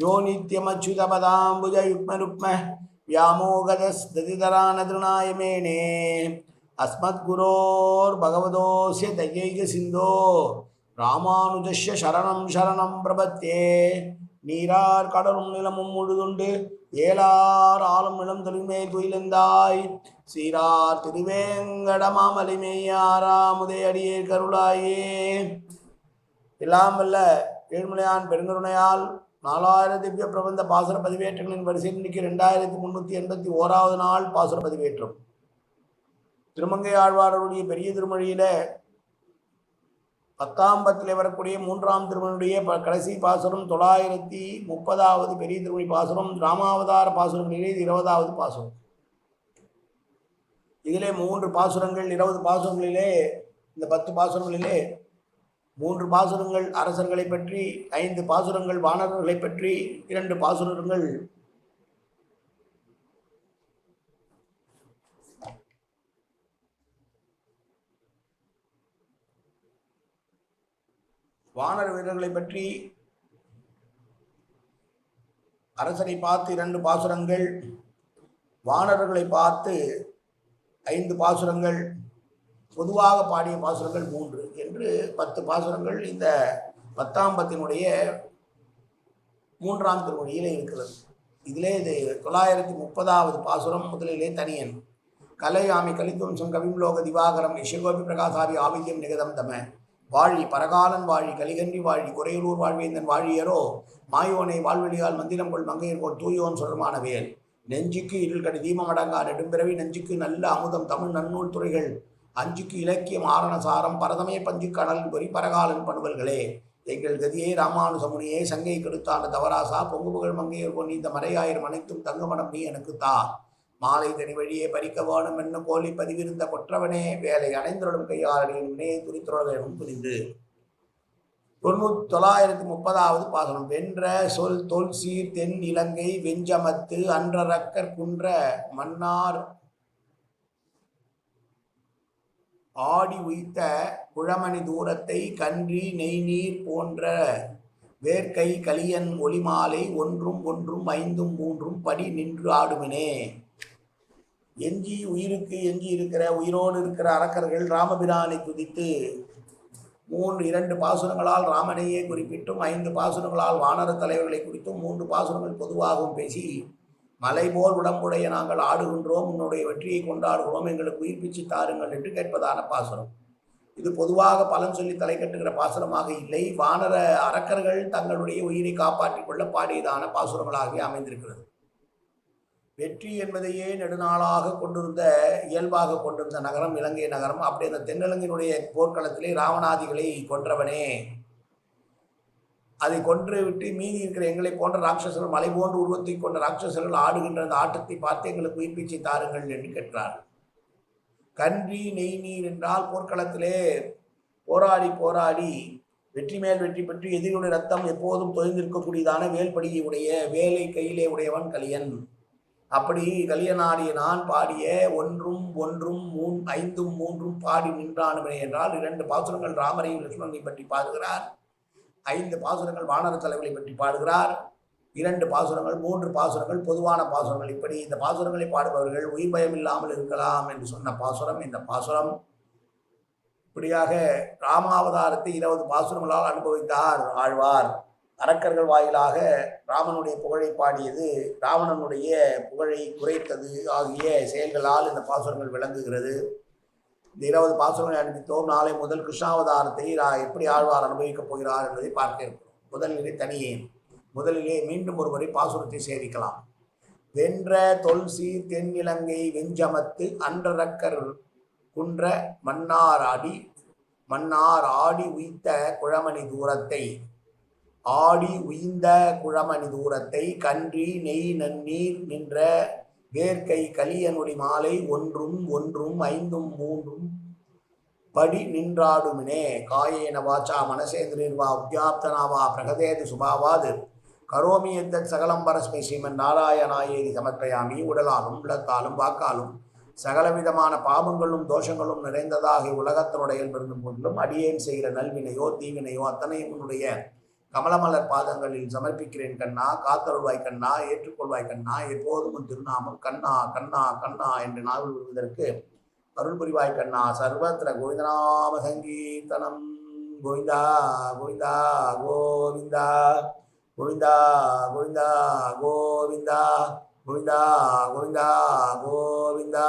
யோ நித்தியமச்சுதபதாம்புஜயுக்மருக்ம அஸ்மத் குரோர் பகவதோசிய தையைக சிந்தோ ராமானுஜஸ்ய சரணம் சரணம் பிரபத்தே நீரார் கடலும் நிலமும் முழுதுண்டு ஏழார் ஆளும் நிலம் தொழில்மே துயிலந்தாய் சீரார் திருவேங்கடமாமலிமேயாரா அடியே கருளாயே எல்லாம் வல்ல ஏழ்மலையான் பெருங்கருணையால் நாலாயிரம் திவ்ய பிரபந்த பாசுர பதிவேற்றங்களின் வரிசையில் இன்னைக்கு ரெண்டாயிரத்தி முன்னூற்றி எண்பத்தி ஓராவது நாள் பாசுர பதிவேற்றம். திருமங்கை ஆழ்வாரருடைய பெரிய திருமொழியில் பத்தாம் பத்தில் வரக்கூடிய மூன்றாம் திருமணியுடைய ப கடைசி பாசுரம் தொள்ளாயிரத்தி முப்பதாவது பெரிய திருமணி பாசுரம் ராமாவதார பாசுரங்களிலே இது இருபதாவது பாசுரம். இதிலே மூன்று பாசுரங்கள் இருபது பாசுரங்களிலே இந்த பத்து பாசுரங்களிலே மூன்று பாசுரங்கள் அரசர்களை பற்றி ஐந்து பாசுரங்கள் வானரர்களை பற்றி இரண்டு பாசுரங்கள். வானர வீரர்களை பற்றி அரசரை பார்த்து இரண்டு பாசுரங்கள் வானரர்களை பார்த்து ஐந்து பாசுரங்கள். பொதுவாக பாடிய பாசுரங்கள் மூன்று என்று பத்து பாசுரங்கள் இந்த பத்தாம் பத்தினுடைய மூன்றாம் திருமொழியிலே இருக்கிறது. இதிலே இது தொள்ளாயிரத்தி முப்பதாவது பாசுரம் முதலிலே தனியன். கலையாமி கலித்துவம்சம் கவிம்லோக திவாகரம் இஷகோபி பிரகாசாரி ஆவித்யம் நிகதம் தம. வாழி பரகாலன் வாழி கலிகன்றி வாழி குறையலூர் வாழ்வேந்தன் வாழியரோ மாயோனை வாழ்வெளியால் மந்திரம் கொள் மங்கையர்கோள் தூயோன் சொல்றமான வேல். நெஞ்சுக்கு இருள் கடி தீமமடங்கா நெடும்பிறவி நெஞ்சுக்கு நல்ல அமுதம் தமிழ் நன்னூல் துறைகள். அஞ்சுக்கு இலக்கியம் ஆரணசாரம் பரதமே பஞ்சு கடல் பொறி பரகாலன் பணுவல்களே எங்கள் கதியே ராமானுசமுனியே சங்கை கெடுத்தாண்ட தவராசா பொங்கு புகழ் மங்கையர் பொன் இந்த மறையாயிரம் அனைத்தும் தங்கமடம் நீ எனக்கு தா. மாலை தனி வழியே பறிக்க வேணும் என்ன கோலி பதிவிருந்த கொற்றவனே வேலை அடைந்தருடும் கையாளனின் வினையை துரித்துறனும் புரிந்து தொண்ணூத்தி தொள்ளாயிரத்தி முப்பதாவது பாசனம். வென்ற சொல் தொல் சீர் தென் இலங்கை வெஞ்சமத்து அன்றரக்கர் குன்ற மன்னார் ஆடி உய்த்த குழமணி தூரத்தை கன்றி நெய்நீர் போன்ற வேர்க்கை கலியன் ஒளிமாலை ஒன்றும் ஒன்றும் ஐந்தும் மூன்றும் படி நின்று ஆடுமினே. எஞ்சி உயிருக்கு எஞ்சி இருக்கிற உயிரோடு இருக்கிற அரக்கர்கள் ராமபிரானை துதித்து மூன்று இரண்டு பாசுரங்களால் ராமனையே குறிப்பிட்டும் ஐந்து பாசுரங்களால் வானர தலைவர்களை குறித்தும் மூன்று பாசுரங்கள் பொதுவாகவும் பேசி மலை போல் உடம்புடைய நாங்கள் ஆடுகின்றோம் உன்னுடைய வெற்றியை கொண்டாடுகிறோம் எங்களுக்கு உயிர் பிச்சு தாருங்கள் என்று கேட்பதான பாசுரம். இது பொதுவாக பலன் சொல்லி தலை கட்டுகிற பாசுரமாக இல்லை. வானர அரக்கர்கள் தங்களுடைய உயிரை காப்பாற்றிக் கொள்ள பாடியதான பாசுரங்களாகவே அமைந்திருக்கிறது. வெற்றி என்பதையே நெடுநாளாக கொண்டிருந்த இயல்பாக கொண்டிருந்த நகரம் இலங்கை நகரம் அப்படி அந்த தென்னிலங்கையினுடைய போர்க்களத்திலே ராவணாதிகளை கொன்றவனே. அதை கொன்று விட்டு மீதி இருக்கிற எங்களை போன்ற ராட்சசர்கள் மலை போன்ற உருவத்தை கொண்ட ராட்சசர்கள் ஆடுகின்ற அந்த ஆட்டத்தை பார்த்து எங்களுக்கு உயிர்ப்பிச்சை தாருங்கள் என்று கேட்டார் கன்றி நெய் நீர் என்றால் போர்க்களத்திலே போராடி போராடி வெற்றி மேல் வெற்றி பெற்று எதிரியுடைய ரத்தம் எப்போதும் தொய்ந்திருக்கக்கூடியதான வேல்படியை உடைய வேலை கையிலே உடையவன் கலியன். அப்படி கலியனாடிய நான் பாடிய ஒன்றும் ஒன்றும் மூன் ஐந்தும் மூன்றும் பாடி நின்றானுமே என்றால் இரண்டு பாசுரங்கள் ராமரையும் லட்சுமணனை பற்றி பாடுகிறார். ஐந்து பாசுரங்கள் வானர தலைவர்களை பற்றி பாடுகிறார். இரண்டு பாசுரங்கள் மூன்று பாசுரங்கள் பொதுவான பாசுரங்கள். இப்படி இந்த பாசுரங்களை பாடுபவர்கள் உயிர் பயம் இல்லாமல் இருக்கலாம் என்று சொன்ன பாசுரம் இந்த பாசுரம். இப்படியாக ராமாவதாரத்தை இருபது பாசுரங்களால் அனுபவித்தார் ஆழ்வார். அரக்கர்கள் வாயிலாக ராமனுடைய புகழை பாடியது ராவணனுடைய புகழை குறைத்தது ஆகிய செயல்களால் இந்த பாசுரங்கள் விளங்குகிறது. இந்த இருபது பாசுரங்களை அனுப்பித்தோம். நாளை முதல் கிருஷ்ணாவதாரத்தை ரா- எப்படி ஆழ்வார் அனுபவிக்கப் போகிறார் என்பதை பார்க்க இருக்கிறோம். முதலிலே தனியே முதலிலே மீண்டும் ஒருவரை பாசுரத்தை சேவிக்கலாம் வென்ற தொல்சி தென்னிலங்கை வெஞ்சமத்து அன்றரக்கர் குன்ற மன்னார் ஆடி மன்னார் ஆடி உய்த்த குழமணி தூரத்தை ஆடி உய்ந்த குழமணி தூரத்தை கன்றி நெய் நன்னீர் நின்ற வேர்க்கை கலியனுடி மாலை ஒன்றும் ஒன்றும் ஐந்தும் மூன்றும் படி நின்றாடுமினே. காயேன வாச்சா மனசேந்திரிர்வா உத்யாப்தனாவா பிரகதேது சுபாவாது. கரோமி எந்த சகலம் பரஸ்மை ஸ்ரீமன் நாராயணாயேதி சமர்ப்பயாமி உடலாலும் உள்ளத்தாலும் வாக்காலும் சகலவிதமான பாவங்களும் தோஷங்களும் நிறைந்ததாகி உலகத்தினுடைய இருந்தும் போதிலும் அடியேன் செய்கிற நல்வினையோ தீவினையோ அத்தனையும் உன்னுடைய கமலமலர் பாதங்களில் சமர்ப்பிக்கிறேன் கண்ணா காத்தருள்வாய் கண்ணா ஏற்றுக்கொள்வாய் கண்ணா எப்போதும் திருநாமம் கண்ணா கண்ணா கண்ணா என்று நாவல் விடுவதற்கு அருள் புரிவாய் கண்ணா. சர்வத்திர கோவிந்தநாம சங்கீர்த்தனம். கோவிந்தா கோவிந்தா கோவிந்தா கோவிந்தா கோவிந்தா கோவிந்தா கோவிந்தா கோவிந்தா கோவிந்தா.